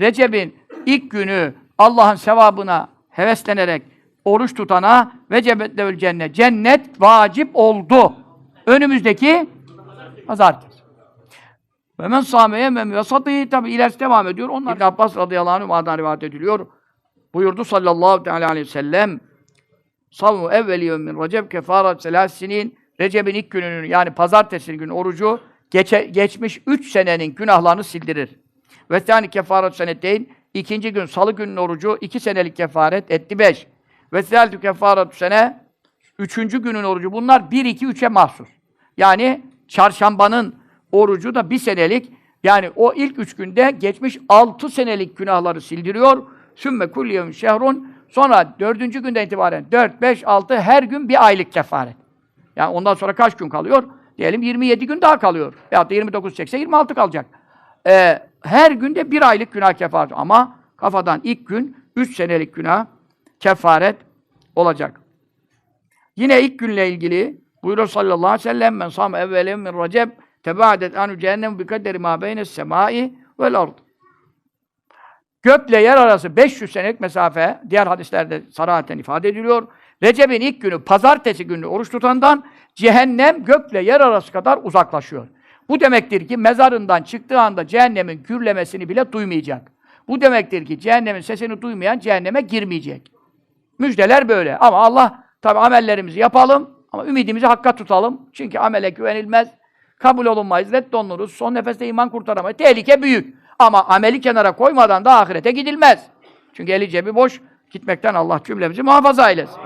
Recep'in ilk günü Allah'ın sevabına heveslenerek oruç tutana vecebet lehül cennet. Cennet vacip oldu. Önümüzdeki pazartesi. Ve men sâmeye men vesatî tabi ilerisi devam ediyor. Onlar İbn Abbas radıyallahu anh'dan rivayet ediliyor. Buyurdu sallallahu teala aleyhi ve sellem Savmu evveli yevmin Recep kefaret selas sinin Recep'in ilk gününün yani pazartesi günü orucu geçe, geçmiş üç senenin günahlarını sildirir. Ve tani kefaret seneteyn ikinci gün salı günün orucu iki senelik kefaret etti beş. Ve seltü kefaret sene üçüncü günün orucu bunlar bir iki üçe mahsus. Yani çarşambanın orucu da bir senelik yani o ilk üç günde geçmiş altı senelik günahları sildiriyor. Sümme kulliyevün şehrun sonra dördüncü günden itibaren dört, beş, altı her gün bir aylık kefaret. Yani ondan sonra kaç gün kalıyor? Diyelim 27 gün daha kalıyor. Veyahut da 29 çekse 26 kalacak. Ee, her günde bir aylık günah kefaret. Ama kafadan ilk gün 3 senelik günah kefaret olacak. Yine ilk günle ilgili buyuruyor sallallahu aleyhi ve sellem men sam evvelen min recep tebaadet anu cehennem bi kaderi ma beynes semai vel ard. Gökle yer arası 500 senelik mesafe diğer hadislerde sarahaten ifade ediliyor. Recep'in ilk günü pazartesi günü oruç tutandan cehennem gökle yer arası kadar uzaklaşıyor. Bu demektir ki mezarından çıktığı anda cehennemin gürlemesini bile duymayacak. Bu demektir ki cehennemin sesini duymayan cehenneme girmeyecek. Müjdeler böyle. Ama Allah tabi amellerimizi yapalım ama ümidimizi hakka tutalım. Çünkü amele güvenilmez. Kabul olunmayız, reddolunuruz. Son nefeste iman kurtaramayız. Tehlike büyük. Ama ameli kenara koymadan da ahirete gidilmez. Çünkü eli cebi boş gitmekten Allah cümlemizi muhafaza eylesin.